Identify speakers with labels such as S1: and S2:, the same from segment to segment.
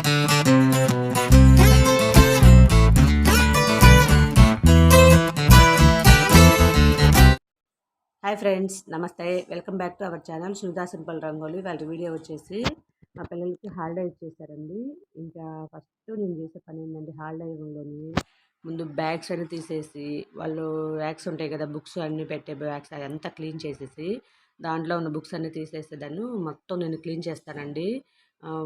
S1: Hi friends నమస్తే. Welcome back to our channel Sudha simple rangoli. వాళ్ళ video వచ్చేసి మా పిల్లలకి హాలిడే ఇచ్చేసారండి ఇంకా ఫస్ట్ నేను చేసే పని ఏంటంటే హాలిడే ఇవ్వడంలోని ముందు బ్యాగ్స్ అన్ని తీసేసి వాళ్ళు బ్యాగ్స్ ఉంటాయి కదా బుక్స్ అన్నీ పెట్టే బ్యాగ్స్ అదంతా క్లీన్ చేసేసి దాంట్లో ఉన్న బుక్స్ అన్నీ తీసేసేదాన్ని మొత్తం నేను క్లీన్ చేస్తానండి.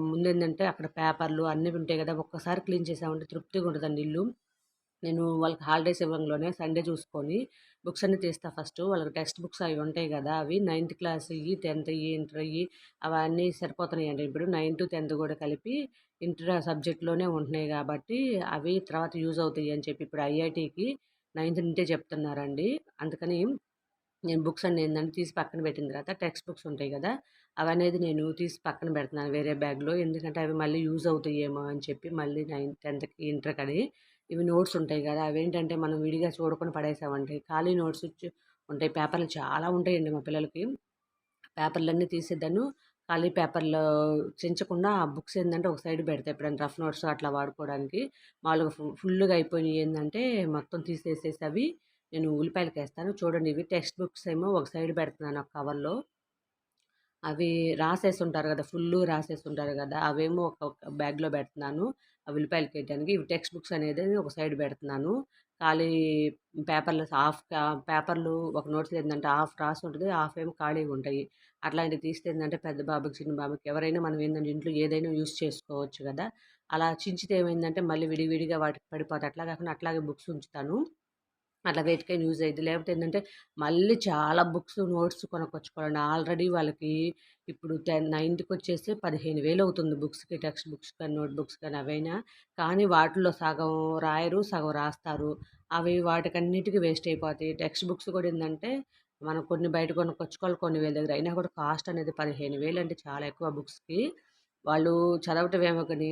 S1: ముందేంటంటే అక్కడ పేపర్లు అన్నీ ఉంటాయి కదా ఒక్కసారి క్లీన్ చేసామంటే తృప్తిగా ఉంటుందండి ఇల్లు. నేను వాళ్ళకి హాలిడేస్ ఇవ్వడంలోనే సండే చూసుకొని బుక్స్ అన్నీ తీస్తా ఫస్ట్. వాళ్ళకి టెక్స్ట్ బుక్స్ అవి ఉంటాయి కదా అవి నైన్త్ క్లాస్ ఇవి టెన్త్ ఇవి ఇంటర్ ఇవి అవన్నీ సరిపోతున్నాయి అండి ఇప్పుడు నైన్త్ టెన్త్ కూడా కలిపి ఇంటర్ సబ్జెక్ట్లోనే ఉంటున్నాయి కాబట్టి అవి తర్వాత యూజ్ అవుతాయి అని చెప్పి ఇప్పుడు ఐఐటికి నైన్త్ నుంచే చెప్తున్నారండి. అందుకని నేను బుక్స్ అన్ని ఏంటంటే తీసి పక్కన పెట్టిన తర్వాత టెక్స్ట్ బుక్స్ ఉంటాయి కదా అవనేది నేను తీసి పక్కన పెడుతున్నాను వేరే బ్యాగ్లో. ఎందుకంటే అవి మళ్ళీ యూజ్ అవుతాయేమో అని చెప్పి మళ్ళీ నైన్త్ టెన్త్కి ఇంటర్కి కడి ఇవి నోట్స్ ఉంటాయి కదా అవేంటంటే మనం విడిగా చూడకుండా పడేసామంటే ఖాళీ నోట్స్ వచ్చి ఉంటాయి. పేపర్లు చాలా ఉంటాయండి మా పిల్లలకి. పేపర్లన్నీ తీసేద్దాను ఖాళీ పేపర్లో చించకుండా ఆ బుక్స్ ఏంటంటే ఒక సైడ్ పెడతాయి ఎప్పుడైనా రఫ్ నోట్స్ అట్లా వాడుకోవడానికి. మామూలుగా ఫు- ఫుల్గా అయిపోయినాయి ఏంటంటే మొత్తం తీసేసేసి అవి నేను ఉల్లిపాయలకి వేస్తాను చూడండి ఇవి టెక్స్ట్ బుక్స్ ఏమో ఒక సైడ్ పెడుతున్నాను ఒక కవర్లో. అవి రాసేసి ఉంటారు కదా ఫుల్ రాసేసి ఉంటారు కదా అవేమో ఒక బ్యాగ్లో పెడుతున్నాను. ఆ ఉల్లిపాయలు వేయడానికి ఇవి టెక్స్ట్ బుక్స్ అనేది ఒక సైడ్ పెడుతున్నాను. ఖాళీ పేపర్లు హాఫ్ పేపర్లు ఒక నోట్స్ ఏంటంటే హాఫ్ రాసి ఉంటుంది హాఫ్ ఏమో ఖాళీగా ఉంటాయి. అట్లాంటివి తీస్తే ఏంటంటే పెద్ద బాబుకి చిన్న బాబుకి ఎవరైనా మనం ఏంటంటే ఇంట్లో ఏదైనా యూస్ చేసుకోవచ్చు కదా. అలా చించితే ఏమైందంటే మళ్ళీ విడివిడిగా వాటికి పడిపోతాయి. అట్లా కాకుండా అట్లాగే బుక్స్ ఉంచుతాను. అట్లా వేటికైనా యూజ్ అయ్యింది లేకపోతే ఏంటంటే మళ్ళీ చాలా బుక్స్ నోట్స్ కొనుక్కొచ్చుకోవాలండి ఆల్రెడీ వాళ్ళకి ఇప్పుడు టెన్ నైన్త్కి వచ్చేసి పదిహేను వేలు అవుతుంది బుక్స్కి టెక్స్ట్ బుక్స్ కానీ నోట్ బుక్స్ కానీ అవైనా. కానీ వాటిలో సగం రాయరు సగం రాస్తారు. అవి వాటికన్నిటికీ వేస్ట్ అయిపోతాయి. టెక్స్ట్ బుక్స్ కూడా ఏంటంటే మనం కొన్ని బయట కొనుక్కొచ్చుకోవాలి కొన్ని వేల దగ్గర. అయినా కూడా కాస్ట్ అనేది పదిహేను వేలు అంటే చాలా ఎక్కువ బుక్స్కి. వాళ్ళు చదవటం ఏమో కానీ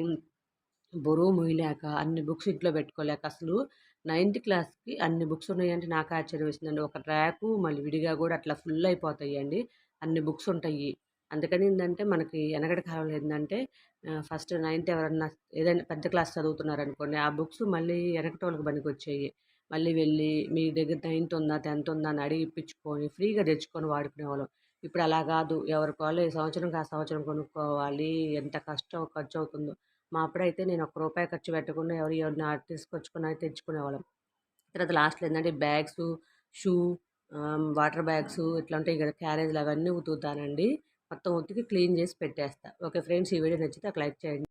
S1: బరువు మొయ్యలేక అన్ని బుక్స్ ఇంట్లో పెట్టుకోలేక అసలు నైన్త్ క్లాస్కి అన్ని బుక్స్ ఉన్నాయంటే నాకు ఆశ్చర్యం వేసిందండి ఒక ర్యాకు మళ్ళీ విడిగా కూడా అట్లా ఫుల్ అయిపోతాయి అండి అన్ని బుక్స్ ఉంటాయి. అందుకని ఏంటంటే మనకి వెనకటి కాలంలో ఏంటంటే ఫస్ట్ నైన్త్ ఎవరన్నా ఏదైనా పెద్ద క్లాస్ చదువుతున్నారనుకోండి ఆ బుక్స్ మళ్ళీ వెనకటి వాళ్ళకి పనికి వచ్చాయి మళ్ళీ వెళ్ళి మీ దగ్గర నైన్త్ ఉందా టెన్త్ ఉందా అని అడిగి ఇప్పించుకొని ఫ్రీగా తెచ్చుకొని వాడుకునే వాళ్ళం ఇప్పుడు అలా కాదు. ఎవరికి వాళ్ళు ఈ సంవత్సరంకి ఆ సంవత్సరం కొనుక్కోవాలి ఎంత కష్టం ఖర్చు అవుతుందో మా అప్పుడైతే నేను ఒక్క రూపాయి ఖర్చు పెట్టకుండా ఎవరు ఎవరిని తీసుకొచ్చుకున్నా తెచ్చుకునేవాళ్ళం. తర్వాత లాస్ట్లో ఏంటంటే బ్యాగ్స్ షూ వాటర్ బ్యాగ్స్ ఇట్లా ఉంటాయి కదా క్యారేజ్లు అవన్నీ ఉతుకుతానండి. మొత్తం ఉతికి క్లీన్ చేసి పెట్టేస్తా. ఓకే ఫ్రెండ్స్ ఈ వీడియో నచ్చితే ఒక లైక్ చేయండి.